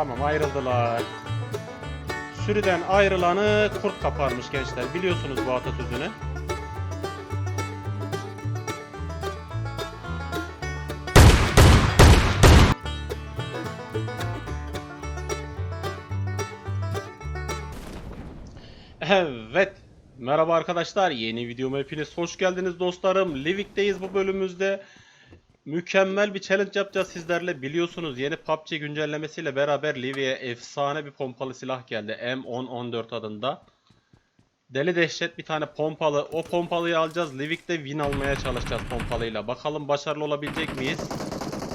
Tamam ayrıldılar. Sürüden ayrılanı kurt kaparmış gençler. Biliyorsunuz bu atasözünü. Evet. Merhaba arkadaşlar. Yeni videoma hepiniz hoş geldiniz dostlarım. Livik'teyiz bu bölümümüzde. Mükemmel bir challenge yapacağız sizlerle. Biliyorsunuz yeni PUBG güncellemesiyle beraber Livik'e efsane bir pompalı silah geldi. M1014 adında. Deli dehşet bir tane pompalı. O pompalıyı alacağız. Livik'te win almaya çalışacağız pompalıyla. Bakalım başarılı olabilecek miyiz?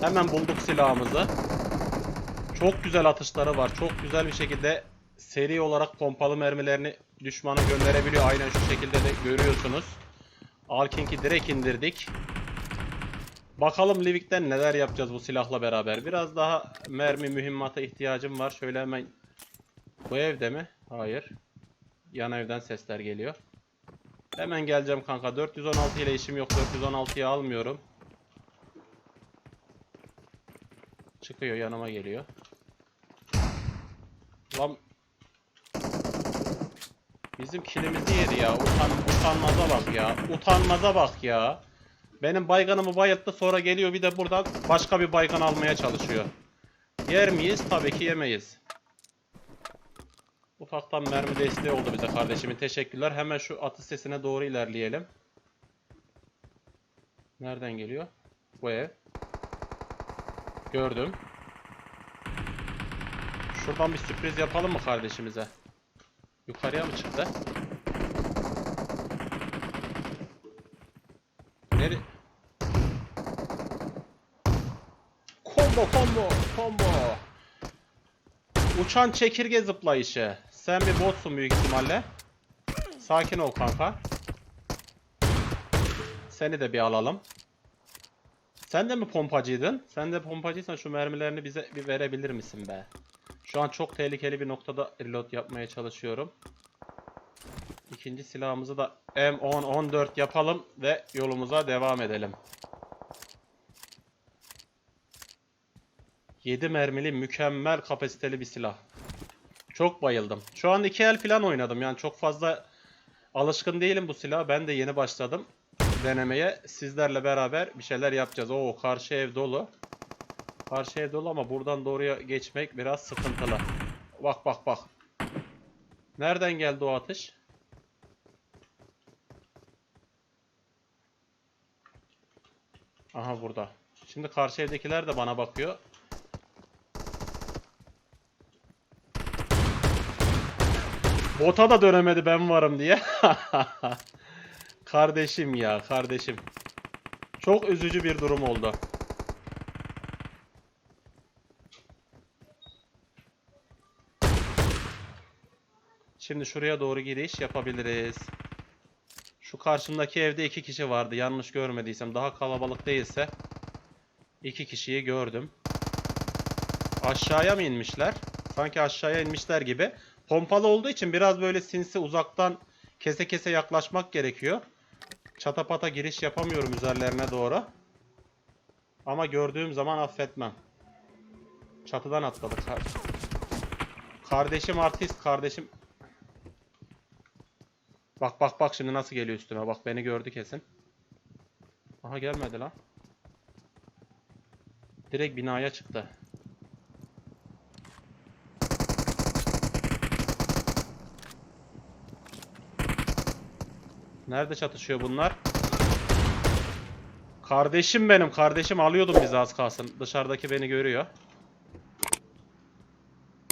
Hemen bulduk silahımızı. Çok güzel atışları var. Çok güzel bir şekilde seri olarak pompalı mermilerini düşmana gönderebiliyor. Aynen şu şekilde de görüyorsunuz. Alkink'i direkt indirdik. Bakalım Livik'ten neler yapacağız bu silahla beraber. Biraz daha mermi mühimmata ihtiyacım var. Şöyle hemen... Bu evde mi? Hayır. Yan evden sesler geliyor. Hemen geleceğim kanka. 416 ile işim yok. 416'yı almıyorum. Çıkıyor yanıma geliyor. Lan Bizim kilimizi yedi ya. Utan, utanmaza bak ya. Utanmaza bak ya. Benim bayganımı bayılttı sonra geliyor bir de buradan başka bir baygan almaya çalışıyor. Yer miyiz? Tabii ki yemeyiz. Ufaktan mermi desteği oldu bize kardeşimin. Teşekkürler. Hemen şu atış sesine doğru ilerleyelim. Nereden geliyor? Bu ev. Gördüm. Şuradan bir sürpriz yapalım mı kardeşimize? Yukarıya mı çıktı? Combo combo combo. Uçan çekirge zıplayışı. Sen bir botsun büyük ihtimalle. Sakin ol kanka. Seni de bir alalım. Sen de mi pompacıydın? Sen de pompacıysan şu mermilerini bize bir verebilir misin be? Şu an çok tehlikeli bir noktada reload yapmaya çalışıyorum. İkinci silahımızı da M10-14 yapalım ve yolumuza devam edelim. 7 mermili mükemmel kapasiteli bir silah. Çok bayıldım. Şu an iki el falan oynadım. Yani çok fazla alışkın değilim bu silaha. Ben de yeni başladım denemeye. Sizlerle beraber bir şeyler yapacağız. Oo karşı ev dolu. Karşı ev dolu ama buradan doğruya geçmek biraz sıkıntılı. Bak bak bak. Nereden geldi o atış? Aha burada. Şimdi karşı evdekiler de bana bakıyor. Bota da dönemedi ben varım diye. kardeşim ya kardeşim. Çok üzücü bir durum oldu. Şimdi şuraya doğru giriş yapabiliriz. Şu karşımdaki evde iki kişi vardı. Yanlış görmediysem. Daha kalabalık değilse. iki kişiyi gördüm. Aşağıya mı inmişler? Sanki aşağıya inmişler gibi. Pompalı olduğu için biraz böyle sinsi uzaktan kese kese yaklaşmak gerekiyor. Çatapata giriş yapamıyorum üzerlerine doğru. Ama gördüğüm zaman affetmem. Çatıdan atladı. Kar kardeşim artist. Kardeşim Bak bak bak şimdi nasıl geliyor üstüme. Bak beni gördü kesin. Aha gelmedi lan. Direkt binaya çıktı. Nerede çatışıyor bunlar? Kardeşim benim. Kardeşim alıyordum bizi az kalsın. Dışarıdaki beni görüyor.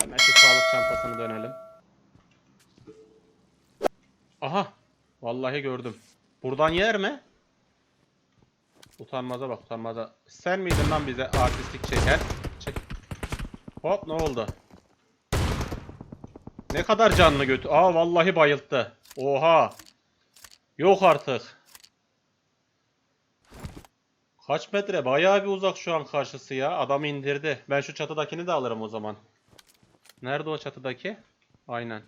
Hemen şu sağlık çantasını dönelim. Aha. Vallahi gördüm. Buradan yer mi? Utanmaza bak utanmaza. Sen miydin lan bize artistlik çeken? Çek. Hop ne oldu? Ne kadar canlı götü. Aa vallahi bayılttı. Oha. Yok artık. Kaç metre? Bayağı bir uzak şu an karşısı ya. Adam indirdi. Ben şu çatıdakini de alırım o zaman. Nerede o çatıdaki? Aynen.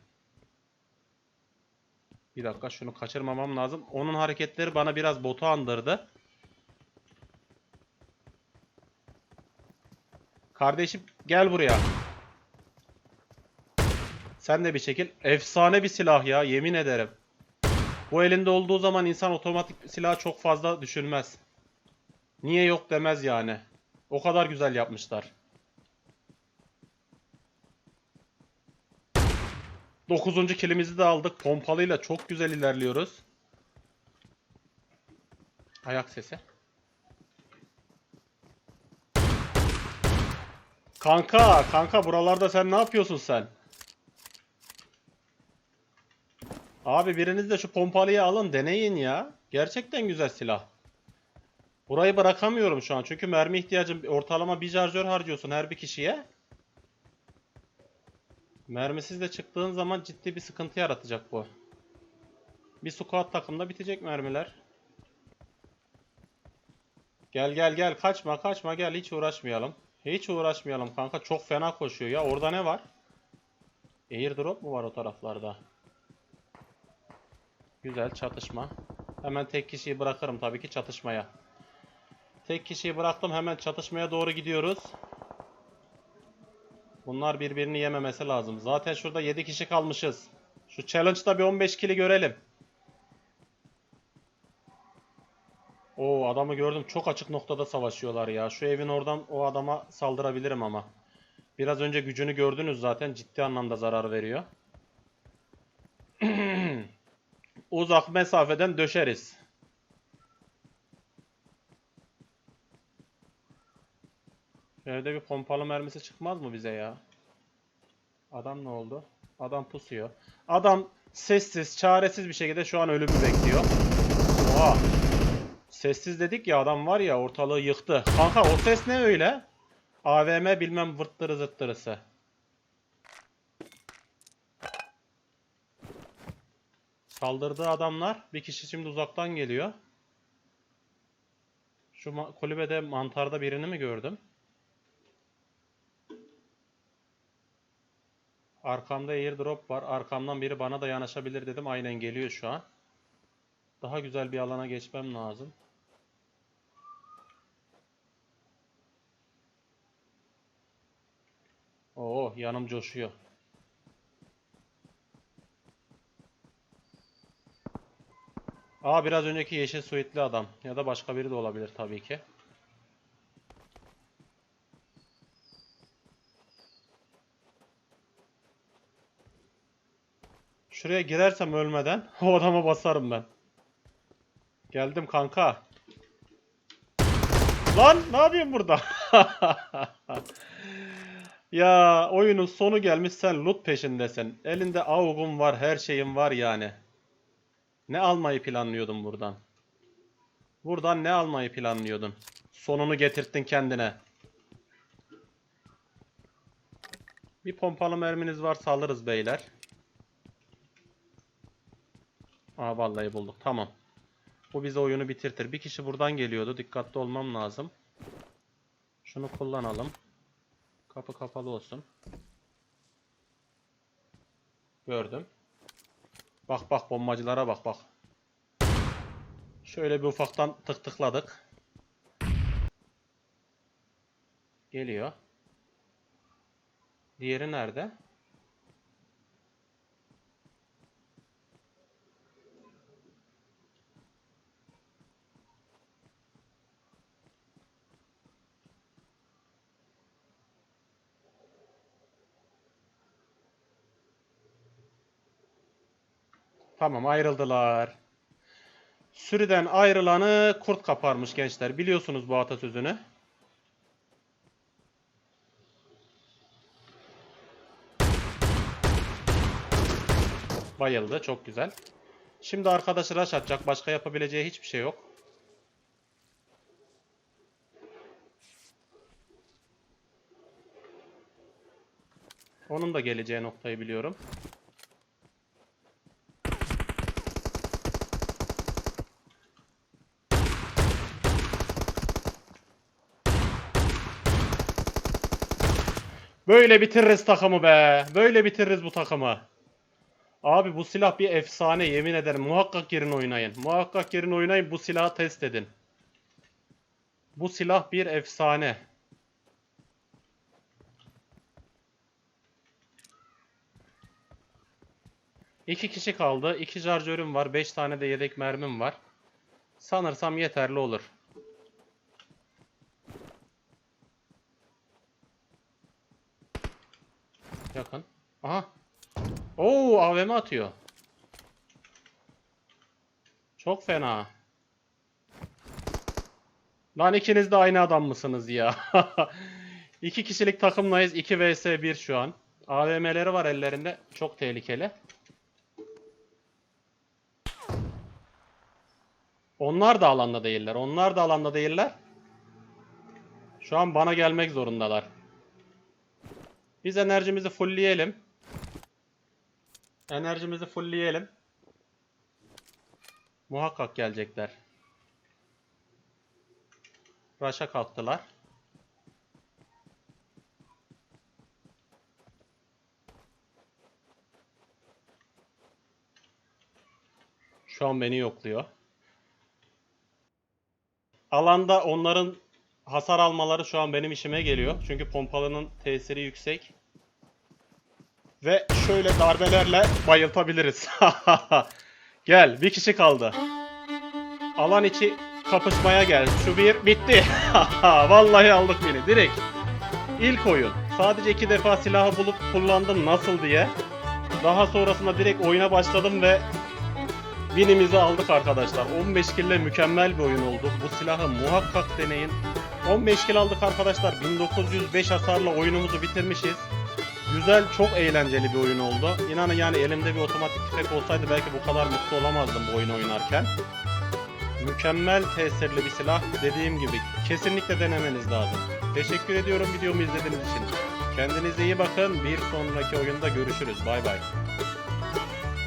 Bir dakika şunu kaçırmamam lazım. Onun hareketleri bana biraz botu andırdı. Kardeşim gel buraya. Sen de bir çekil. Efsane bir silah ya yemin ederim. Bu elinde olduğu zaman insan otomatik silahı çok fazla düşünmez. Niye yok demez yani. O kadar güzel yapmışlar. 9. kilimizi de aldık. Pompalıyla çok güzel ilerliyoruz. Ayak sesi. Kanka, kanka buralarda sen ne yapıyorsun sen? Abi biriniz de şu pompalıyı alın deneyin ya. Gerçekten güzel silah. Burayı bırakamıyorum şu an çünkü mermi ihtiyacım ortalama bir şarjör harcıyorsun her bir kişiye. Mermisiz de çıktığın zaman ciddi bir sıkıntı yaratacak bu. Bir squad takımda bitecek mermiler. Gel gel gel kaçma kaçma gel hiç uğraşmayalım. Hiç uğraşmayalım kanka çok fena koşuyor ya orada ne var? Airdrop mu var o taraflarda? Güzel çatışma. Hemen tek kişiyi bırakırım tabii ki çatışmaya. Tek kişiyi bıraktım hemen çatışmaya doğru gidiyoruz. Bunlar birbirini yememesi lazım. Zaten şurada 7 kişi kalmışız. Şu challenge'da bir 15 kili görelim. Oo adamı gördüm. Çok açık noktada savaşıyorlar ya. Şu evin oradan o adama saldırabilirim ama. Biraz önce gücünü gördünüz zaten. Ciddi anlamda zarar veriyor. Uzak mesafeden döşeriz. Evde bir pompalı mermisi çıkmaz mı bize ya? Adam ne oldu? Adam pusuyor. Adam sessiz, çaresiz bir şekilde şu an ölümü bekliyor. Oha. Sessiz dedik ya adam var ya ortalığı yıktı. Kanka o ses ne öyle? AVM bilmem vırttırı zıttırısı. Saldırdığı adamlar bir kişi şimdi uzaktan geliyor. Şu ma- kulübede mantarda birini mi gördüm? Arkamda airdrop var. Arkamdan biri bana da yanaşabilir dedim. Aynen geliyor şu an. Daha güzel bir alana geçmem lazım. Oo yanım coşuyor. Aa biraz önceki yeşil suitli adam. Ya da başka biri de olabilir tabii ki. Şuraya girersem ölmeden o adama basarım ben. Geldim kanka. Lan ne yapıyorsun burada? ya oyunun sonu gelmiş sen loot peşindesin. Elinde AUG'un var her şeyin var yani. Ne almayı planlıyordun buradan? Buradan ne almayı planlıyordun? Sonunu getirttin kendine. Bir pompalı merminiz varsa alırız beyler. Aa vallahi bulduk. Tamam. Bu bize oyunu bitirtir. Bir kişi buradan geliyordu. Dikkatli olmam lazım. Şunu kullanalım. Kapı kapalı olsun. Gördüm. Bak bak bombacılara bak bak. Şöyle bir ufaktan tık tıkladık. Geliyor. Diğeri nerede? Tamam ayrıldılar. Sürüden ayrılanı kurt kaparmış gençler. Biliyorsunuz bu atasözünü. Bayıldı. Çok güzel. Şimdi arkadaşı rush atacak. Başka yapabileceği hiçbir şey yok. Onun da geleceği noktayı biliyorum. Böyle bitiririz takımı be. Böyle bitiririz bu takımı. Abi bu silah bir efsane yemin ederim. Muhakkak girin oynayın. Muhakkak girin oynayın bu silahı test edin. Bu silah bir efsane. İki kişi kaldı. İki şarjörüm var. Beş tane de yedek mermim var. Sanırsam yeterli olur. Yakın. Aha. Oo AVM atıyor. Çok fena. Lan ikiniz de aynı adam mısınız ya? İki kişilik takımlayız. 2 vs 1 şu an. AVM'leri var ellerinde. Çok tehlikeli. Onlar da alanda değiller. Onlar da alanda değiller. Şu an bana gelmek zorundalar. Biz enerjimizi fullleyelim. Enerjimizi fullleyelim. Muhakkak gelecekler. Raşa kalktılar. Şu an beni yokluyor. Alanda onların hasar almaları şu an benim işime geliyor. Çünkü pompalının tesiri yüksek. Ve şöyle darbelerle bayıltabiliriz. Gel bir kişi kaldı. Alan içi kapışmaya gel. Şu bir bitti. Vallahi aldık beni direkt. İlk oyun. Sadece iki defa silahı bulup kullandım nasıl diye. Daha sonrasında direkt oyuna başladım ve Win'imizi aldık arkadaşlar. 15 kill ile mükemmel bir oyun oldu. Bu silahı muhakkak deneyin. 15 kill aldık arkadaşlar. 1905 hasarla oyunumuzu bitirmişiz. Güzel, çok eğlenceli bir oyun oldu. İnanın yani elimde bir otomatik tüfek olsaydı belki bu kadar mutlu olamazdım bu oyunu oynarken. Mükemmel tesirli bir silah. Dediğim gibi kesinlikle denemeniz lazım. Teşekkür ediyorum videomu izlediğiniz için. Kendinize iyi bakın. Bir sonraki oyunda görüşürüz. Bay bay.